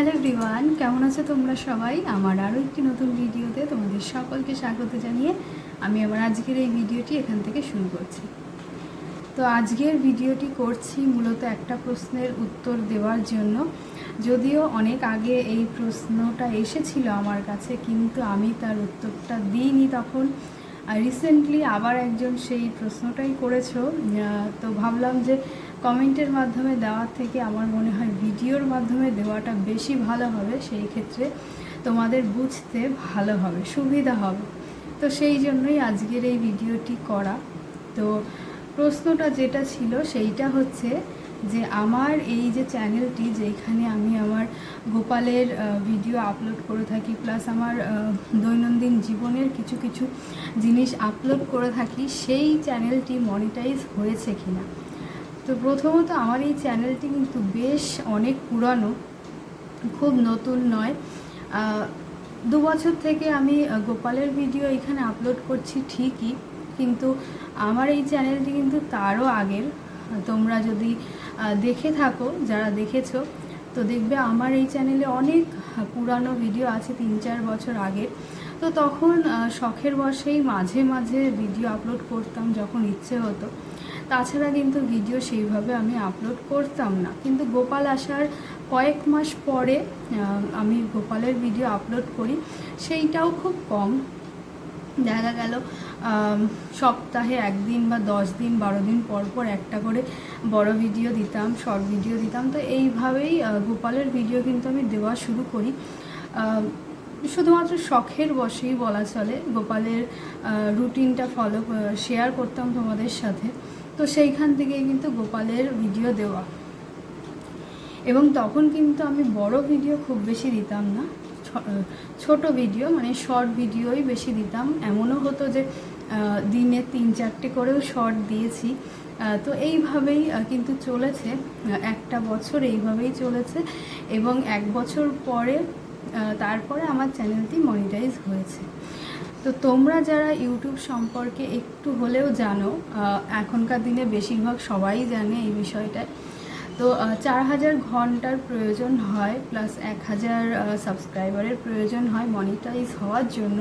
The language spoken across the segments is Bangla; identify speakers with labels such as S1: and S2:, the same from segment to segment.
S1: হ্যালো এভরিওয়ান কেমন আছো তোমরা সবাই? আমার আরও একটি নতুন ভিডিওতে তোমাদের সকলকে স্বাগত জানিয়ে আমি আমার আজকের এই ভিডিওটি এখান থেকে শুরু করছি। তো আজকের ভিডিওটি করছি মূলত একটা প্রশ্নের উত্তর দেওয়ার জন্য। যদিও অনেক আগে এই প্রশ্নটা এসেছিল আমার কাছে, কিন্তু আমি তার উত্তরটা দিইনি তখন। রিসেন্টলি আবার একজন সেই প্রশ্নটাই করেছ তো ভাবলাম যে কমেন্টের মাধ্যমে দেওয়ার থেকে আমার মনে হয় ভিডিওর মাধ্যমে দেওয়াটা বেশি ভালো হবে, সেই ক্ষেত্রে তোমাদের বুঝতে ভালো হবে, সুবিধা হবে। তো সেই জন্যই আজকের এই ভিডিওটি করা। তো প্রশ্নটা যেটা ছিল সেইটা হচ্ছে যে আমার এই যে চ্যানেলটি যেখানে আমি আমার গোপালের ভিডিও আপলোড করে থাকি প্লাস আমার দৈনন্দিন জীবনের কিছু কিছু জিনিস আপলোড করে থাকি, সেই চ্যানেলটি মনিটাইজ হয়েছে কিনা? তো প্রথমত আমার এই চ্যানেলটি কিন্তু বেশ অনেক পুরানো, খুব নতুন নয়। দু বছর থেকে আমি গোপালের ভিডিও এখানে আপলোড করছি ঠিকই, কিন্তু আমার এই চ্যানেলটি কিন্তু তারও আগের। তোমরা যদি দেখে থাকো, যারা দেখেছ। তো দেখবে আমার এই চ্যানেলে অনেক পুরানো ভিডিও আছে তিন চার বছর আগে। তো তখন শখের বসেই মাঝে মাঝে ভিডিও আপলোড করতাম যখন ইচ্ছে হতো। তাছাড়া কিন্তু ভিডিও সেইভাবে আমি আপলোড করতাম না। কিন্তু গোপাল আসার কয়েক মাস পরে আমি গোপালের ভিডিও আপলোড করি। সেইটাও খুব কম। দেখা গেল সপ্তাহে একদিন বা দশ দিন, বারো দিন পর পর একটা করে বড় ভিডিও দিতাম শর্ট ভিডিও দিতাম। তো এইভাবেই গোপালের ভিডিও কিন্তু আমি দেওয়া শুরু করি। শুধুমাত্র শখের বসেই বলা চলে, গোপালের রুটিনটা ফলো শেয়ার করতাম তোমাদের সাথে। তো সেইখান থেকেই কিন্তু গোপালের ভিডিও দেওয়া। এবং তখন কিন্তু আমি বড় ভিডিও খুব বেশি দিতাম না। ছোট ভিডিও মানে শর্ট ভিডিওই বেশি দিতাম। এমনও হতো যে দিনে তিন চারটে করেও শর্ট দিয়েছি। তো এইভাবেই কিন্তু চলেছে। একটা বছর এইভাবেই চলেছে। এবং এক বছর পরে তারপরে আমার চ্যানেলটি মনিটাইজ হয়েছে। তো তোমরা যারা ইউটিউব সম্পর্কে একটু হলেও জানো এখনকার দিনে বেশিরভাগ সবাই জানে এই বিষয়টায়। তো চার হাজার ঘণ্টার প্রয়োজন হয় প্লাস এক হাজার সাবস্ক্রাইবারের প্রয়োজন হয় মনিটাইজ হওয়ার জন্য।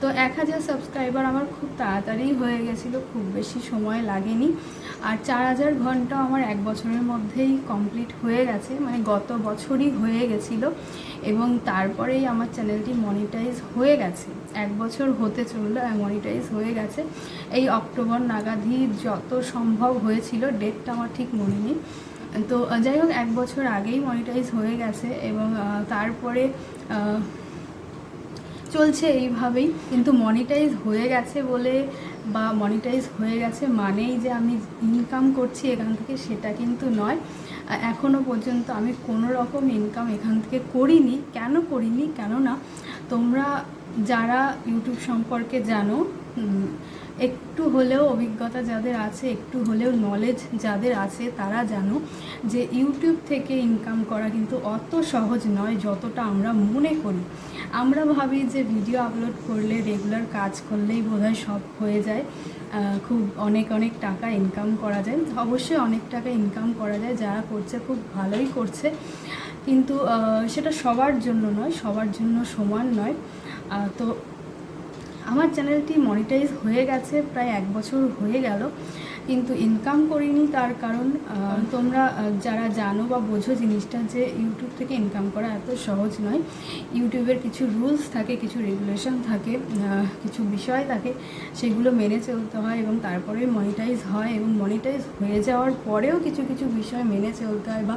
S1: তো এক হাজার সাবস্ক্রাইবার আমার খুব তাড়াতাড়ি হয়ে গেছিল, খুব বেশি সময় লাগেনি। আর চার হাজার ঘণ্টা আমার এক বছরের মধ্যেই কমপ্লিট হয়ে গেছে মানে গত বছরই হয়ে গেছিল এবং তারপরেই আমার চ্যানেলটি মনিটাইজ হয়ে গেছে। এক বছর হতে চলল মনিটাইজ হয়ে গেছে। এই অক্টোবর নাগাদই যত সম্ভব হয়েছিল ডেটটা আমার ঠিক মনে নেই। তো যাই হোক এক বছর আগেই মনিটাইজ হয়ে গেছে এবং তারপরে চলছে এইভাবেই। কিন্তু মনিটাইজ হয়ে গেছে বলে বা মনিটাইজ হয়ে গেছে মানেই যে আমি ইনকাম করছি এখান থেকে সেটা কিন্তু নয়। আহ, এখনও পর্যন্ত আমি কোনো রকম ইনকাম এখান থেকে করিনি। কেন করিনি? কেননা তোমরা যারা ইউটিউব সম্পর্কে জানো একটু হলেও অভিজ্ঞতা যাদের আছে, একটু হলেও নলেজ যাদের আছে, তারা জানো যে ইউটিউব থেকে ইনকাম করা কিন্তু অত সহজ নয় যতটা আমরা মনে করি। আমরা ভাবি যে ভিডিও আপলোড করলে রেগুলার কাজ করলেই বোধহয় সব হয়ে যায় খুব অনেক অনেক টাকা ইনকাম করা যায়। অবশ্যই অনেক টাকা ইনকাম করা যায়, যারা করছে খুব ভালোই করছে। কিন্তু সেটা সবার জন্য নয়, সবার জন্য সমান নয়। তো আমার চ্যানেলটি মনিটাইজ হয়ে গেছে প্রায় এক বছর হয়ে গেল। কিন্তু ইনকাম করিনি তার কারণ তোমরা যারা জানো বা বোঝো জিনিসটা যে ইউটিউব থেকে ইনকাম করা এত সহজ নয়। ইউটিউবের কিছু রুলস থাকে, কিছু রেগুলেশন থাকে কিছু বিষয় থাকে, সেগুলো মেনে চলতে হয় এবং তারপরে মনিটাইজ হয় এবং মনিটাইজ হয়ে যাওয়ার পরেও কিছু কিছু বিষয় মেনে চলতে হয় বা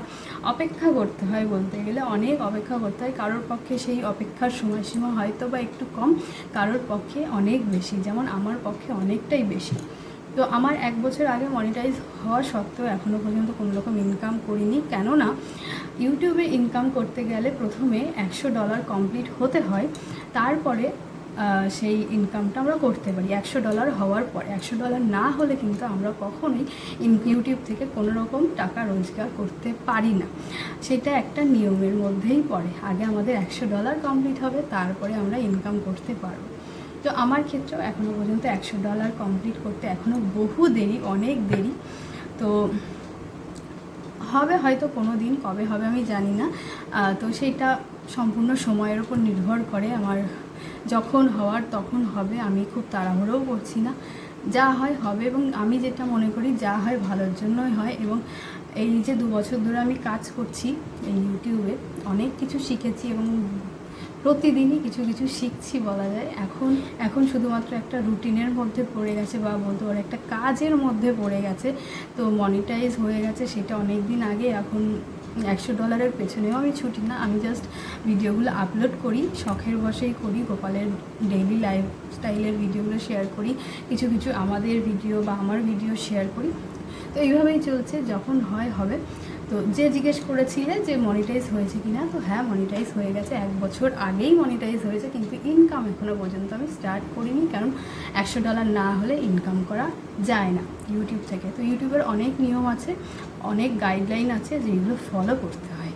S1: অপেক্ষা করতে হয় বলতে গেলে। অনেক অপেক্ষা করতে হয়, কারোর পক্ষে সেই অপেক্ষার সময়সীমা হয়তো বা একটু কম, কারোর পক্ষে অনেক বেশি, যেমন আমার পক্ষে অনেকটাই বেশি। তো আমার এক বছর আগে মনিটাইজ হওয়া সত্ত্বেও এখনও পর্যন্ত কোনো রকম ইনকাম করিনি। কেননা ইউটিউবে ইনকাম করতে গেলে প্রথমে একশো ডলার কমপ্লিট হতে হয়। তারপরে সেই ইনকামটা আমরা করতে পারি। একশো ডলার হওয়ার পর, একশো ডলার না হলে কিন্তু আমরা কখনোই ইউটিউব থেকে কোনো রকম টাকা রোজগার করতে পারি না। সেটা একটা নিয়মের মধ্যেই পড়ে। আগে আমাদের একশো ডলার কমপ্লিট হবে, তারপরে আমরা ইনকাম করতে পারব। তো আমার ক্ষেত্রেও এখনও পর্যন্ত একশো ডলার কমপ্লিট করতে এখনও বহু দেরি, অনেক দেরি। তো হবে হয়তো কোনো দিন, কবে হবে আমি জানি না। তো সেটা সম্পূর্ণ সময়ের উপর নির্ভর করে আমার যখন হওয়ার তখন হবে, আমি খুব তাড়াহুড়োও করছি না। যা হয় হবে এবং আমি যেটা মনে করি, যা হয় ভালোর জন্যই হয় এবং এই যে দু বছর ধরে আমি কাজ করছি এই ইউটিউবে অনেক কিছু শিখেছি এবং প্রতিদিনই কিছু কিছু শিখছি বলা যায়। এখন এখন শুধুমাত্র একটা রুটিনের মধ্যে পড়ে গেছে বা বলতে পারো একটা কাজের মধ্যে পড়ে গেছে। তো মনিটাইজ হয়ে গেছে সেটা অনেক দিন আগে। এখন একশো ডলারের পেছনেও আমি ছুটি না। আমি জাস্ট ভিডিওগুলো আপলোড করি, শখের বসেই করি, গোপালের ডেইলি লাইফ স্টাইলের ভিডিওগুলো শেয়ার করি, কিছু কিছু আমাদের ভিডিও বা আমার ভিডিও শেয়ার করি। তো এইভাবেই চলছে। যখন হয়, হবে। তো যে জিজ্ঞেস করেছিলে যে মনিটাইজ হয়েছে কি না তো হ্যাঁ মনিটাইজ হয়ে গেছে। এক বছর আগেই মনিটাইজ হয়েছে, কিন্তু ইনকাম এখনও পর্যন্ত আমি স্টার্ট করিনি, কারণ একশো ডলার না হলে ইনকাম করা যায় না ইউটিউব থেকে। তো ইউটিউবের অনেক নিয়ম আছে, অনেক গাইডলাইন আছে যেগুলো ফলো করতে হয়।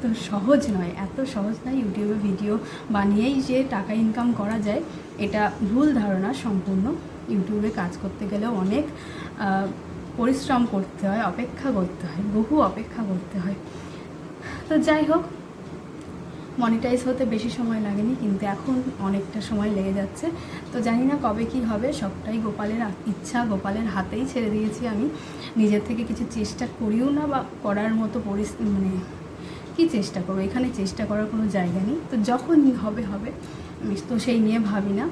S1: তো সহজ নয়, এত সহজ নয় ইউটিউবে ভিডিও বানিয়েই যে টাকা ইনকাম করা যায়, এটা ভুল ধারণা সম্পূর্ণ। ইউটিউবে কাজ করতে গেলেও অনেক পরিশ্রম করতে হয়, অপেক্ষা করতে হয়, বহু অপেক্ষা করতে হয়। তো যাই হোক মনিটাইজ হতে বেশি সময় লাগেনি, কিন্তু এখন অনেকটা সময় লেগে যাচ্ছে। তো জানি না কবে কি হবে, সবটাই গোপালের ইচ্ছা গোপালের হাতেই ছেড়ে দিয়েছি আমি। নিজের থেকে কিছু চেষ্টা করিও না বা করার মতো পরিস্থিতি মানে কী চেষ্টা করব? এখানে চেষ্টা করার কোনো জায়গা নেই। তো যখন হবে হবে। তো সেই নিয়ে ভাবি না।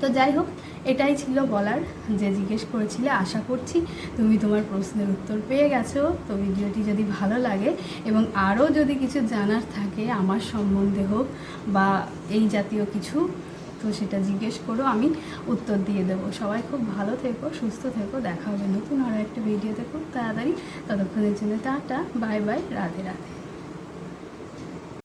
S1: তো যাই হোক, এটাই ছিল বলার যে জিজ্ঞেস করেছিলে, আশা করছি তুমি তোমার প্রশ্নের উত্তর পেয়ে গেছো। তো ভিডিওটি যদি ভালো লাগে এবং আরও যদি কিছু জানার থাকে আমার সম্বন্ধে হোক বা এই জাতীয় কিছু, তো সেটা জিজ্ঞেস করো, আমি উত্তর দিয়ে দেবো। সবাই খুব ভালো থেকো, সুস্থ থেকো, দেখা হবে নতুন আরও একটা ভিডিওতে খুব তাড়াতাড়ি। ততক্ষণের জন্য tata, bye bye, Radhe Radhe.